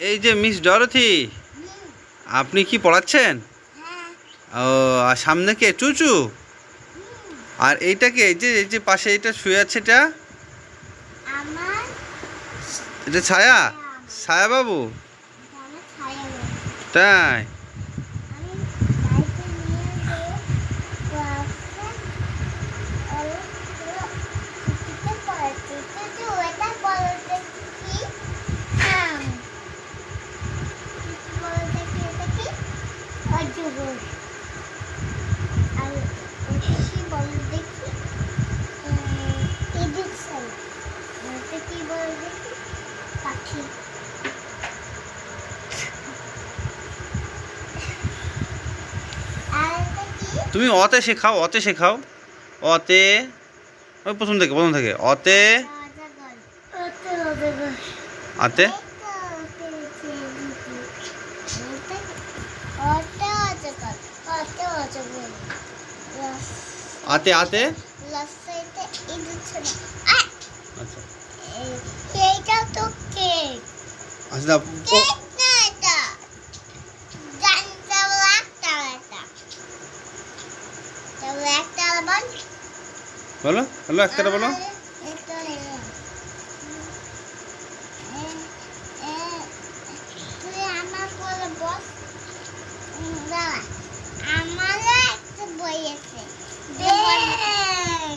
এই যে miss Dorothy আপনি কি পড়াচ্ছেন? হ্যাঁ। ও আর সামনে কে? চুচু? আর এইটাকে এই যে এই যে পাশে এটা শুয়ে আছে এটা? এটা ছায়া? ছায়া বাবু আমার ছায়া বলে। তাই আমি গাড়িতে নিয়ে গিয়ে ক্লাসে ওর পুরো ছুটিতে পড়াচ্ছি কিন্তু ওটা বলতে কি আম বলতে কি এটা কি অজগর আর ওটা কি বলে দেখি ইঁদুর সাল ওটা কি বলে দেখি পাখি আর এটা কি তুমি অতে শেখাও অতে শেখাও। অতে ওই প্রথম থেকে প্রথম থেকে। অতে আতে। আতে আতে। আচ্ছা। এইটা তো কেক আচ্ছা দাও। ও, কেক না এটা জানতে একটা এটা তাহলে একটা বল। বলো একটা বলো একটা হলো। এ, এ, তুই আমার বলে বস উম, দাঁড়া আমারও একটা বই আছে ব্যাং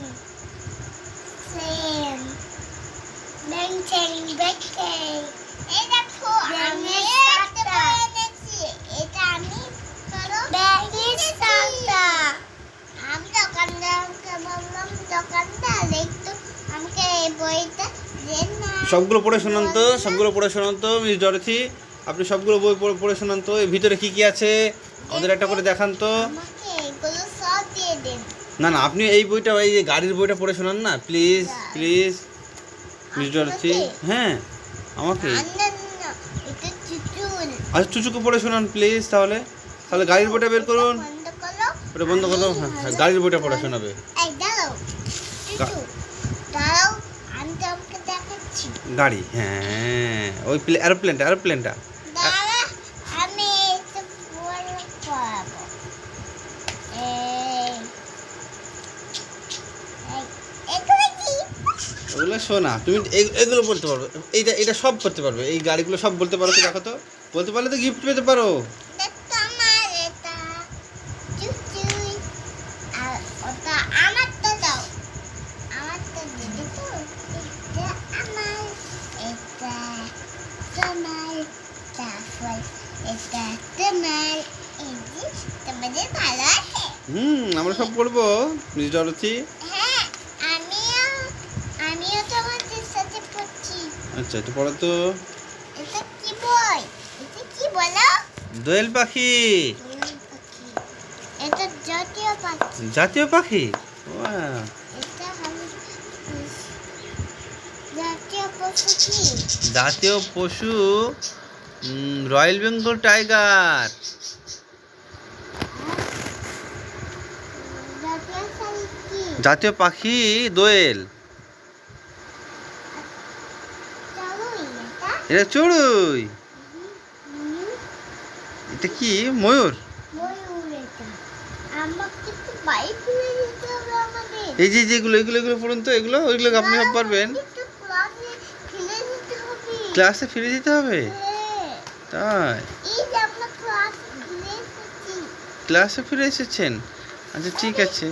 সেম ব্যাং চ্যাং ব্যাং চ্যাং এই দেখো আমি একটা বই এনেছি এটা আমি করো ব্যাগের সাথে আমি দোকানদারকে বললাম দোকানদার একটু আমাকে এই বইটা দেন না সবগুলো পড়ে শোনান তো সবগুলো পড়ে শোনান তো মিস ডরথি আপনি সবগুলো বই পড়ে- শোনান তো এর ভিতরে কি কি আছে? আমাদের একটা করে দেখান তো। না না আপনি এই বইটা এই যে গাড়ির বইটা পড়ে শোনান না? প্লিজ প্লিজ মিস ডরথি হ্যাঁ আমাকে। আচ্ছা চুচুকে পড়ে শোনান প্লিজ তাহলে। তাহলে গাড়ির বইটা বের করুন। বন্ধ করো। ওটা বন্ধ করো হ্যাঁ হ্যাঁ, গাড়ির বইটা পড়ে শোনাবে। গাড়ি হ্যাঁ ওই প্লে এরোপ্লেনটা এরোপ্লেনটা ওগুলো শোনা তুমি এগুলো বলতে পারবে এইটা এটা সব করতে পারবে এই গাড়িগুলো সব বলতে পারো তো দেখো তো? বলতে পারলে তো গিফট পেতে পারো দেখতো আমার এটা চুচুই আর ওটা আমারটা দাও আমারটা দিদি তো এটা আমার এটা তোমার তারপর এটা তোমার এই তোমাদের ভালো আছে হুম আমরা সব পড়ব মিস ডরথি? হ্যাঁ আমিও আমিও তোমাদের সাথে পড়ছি। আচ্ছা একটু পড়ো তো। এটা কি বই এটা কি বলো? দোয়েল পাখি। এটা জাতীয় পাখি। জাতীয় পাখি! এটা হলো জাতীয় পশু রয়্যাল বেঙ্গল টাইগার। জাতীয় পাখি, দোয়েল। এটা চড়ুই। এটা কি? ময়ূর। এই যে যেগুলো, এগুলো এগুলো পড়ুন তো, এগুলো ওইগুলো আপনি সব পারবেন। ক্লাসে ফিরে যেতে হবে। তাই? ক্লাসে ফিরে এসেছেন? আচ্ছা ঠিক আছে।